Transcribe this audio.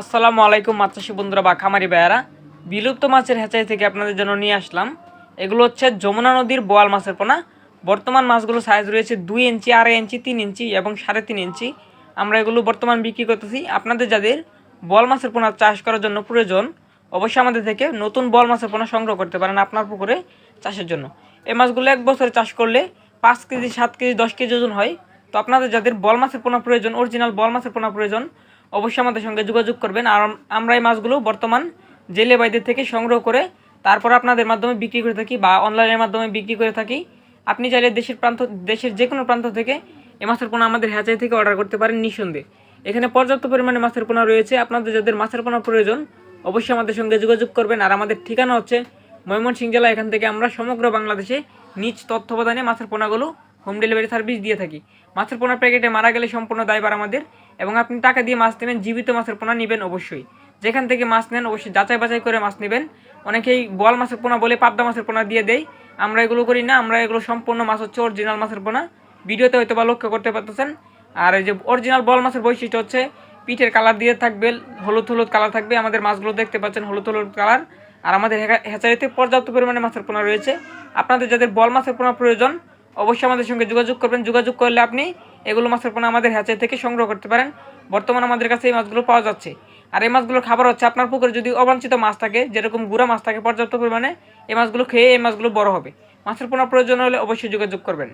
আসসালামু আলাইকুম মাছাশি বন্ধুরা বা খামারি ভাইয়ারা। বিলুপ্ত মাছের হেঁচাই থেকে আপনাদের জন্য নিয়ে আসলাম। এগুলো হচ্ছে যমুনা নদীর বোয়াল মাছের পোনা। বর্তমান মাছগুলো সাইজ রয়েছে দুই ইঞ্চি, আড়াই ইঞ্চি, তিন ইঞ্চি এবং সাড়ে তিন ইঞ্চি। আমরা এগুলো বর্তমান বিক্রি করতেছি। আপনাদের যাদের বল মাছের পোনা চাষ করার জন্য প্রয়োজন, অবশ্যই আমাদের থেকে নতুন বল মাছের পোনা সংগ্রহ করতে পারেন আপনার পুকুরে চাষের জন্য। এই মাছগুলো এক বছরে চাষ করলে পাঁচ কেজি, সাত কেজি, দশ কেজি ওজন হয়। তো আপনাদের যাদের বল মাছের পোনা প্রয়োজন অরিজিনাল বল মাছের পোনা প্রয়োজন অবশ্যই আমাদের সঙ্গে যোগাযোগ করবেন। আর আমরা এই মাছগুলো বর্তমান জেলে বাইদের থেকে সংগ্রহ করে তারপর আপনাদের মাধ্যমে বিক্রি করে থাকি বা অনলাইনের মাধ্যমে বিক্রি করে থাকি। আপনি চাইলে দেশের প্রান্ত দেশের যে কোনো প্রান্ত থেকে এ মাছের পোনা আমাদের হ্যাচাই থেকে অর্ডার করতে পারেন নিঃসন্দেহে। এখানে পর্যাপ্ত পরিমাণে মাছের পোনা রয়েছে। আপনাদের যাদের মাছের পোনা প্রয়োজন, অবশ্যই আমাদের সঙ্গে যোগাযোগ করবেন। আর আমাদের ঠিকানা হচ্ছে ময়মনসিংহ জেলা। এখান থেকে আমরা সমগ্র বাংলাদেশে নিজ তত্ত্বাবধানে মাছের পোনাগুলো হোম ডেলিভারি সার্ভিস দিয়ে থাকি। মাছের পোনা প্যাকেটে মারা গেলে সম্পূর্ণ দায়বার আমাদের এবং আপনি টাকা দিয়ে মাছ নেবেন, জীবিত মাছের পোনা নেবেন অবশ্যই। যেখান থেকে মাছ নেন অবশ্যই যাচাই বাছাই করে মাছ নেবেন। অনেকেই বল মাছের পোনা বলে পাবদা মাছের পোনা দিয়ে দেয়। আমরা এগুলো করি না, আমরা এগুলো সম্পূর্ণ মাছ হচ্ছে অরিজিনাল মাছের পোনা। ভিডিওতে হয়তো বা লক্ষ্য করতে পারতেছেন। আর এই যে অরিজিনাল বল মাছের বৈশিষ্ট্য হচ্ছে, পিঠের কালার দিয়ে থাকবে, হলুদ হলুদ কালার থাকবে। আমাদের মাছগুলো দেখতে পাচ্ছেন, হলুদ হলুদ কালার আর আমাদের হেকা- হ্যাচারিতে পর্যাপ্ত পরিমাণে মাছের পোনা রয়েছে। আপনাদের যাদের বল মাছের পোনা প্রয়োজন অবশ্যই আমাদের সঙ্গে যোগাযোগ করবেন। যোগাযোগ করলে আপনি এগুলো মাছের পোনা আমাদের হ্যাচারি থেকে সংগ্রহ করতে পারেন। বর্তমানে আমাদের কাছে এই মাছগুলো পাওয়া যাচ্ছে। আর এই মাছগুলোর খাবার হচ্ছে আপনার পুকুরে যদি অবাঞ্ছিত মাছ থাকে, যেরকম গুঁড়া মাছ থাকে পর্যাপ্ত পরিমাণে, এই মাছগুলো খেয়ে এই মাছগুলো বড় হবে। মাছের পোনা প্রয়োজন হলে অবশ্যই যোগাযোগ করবেন।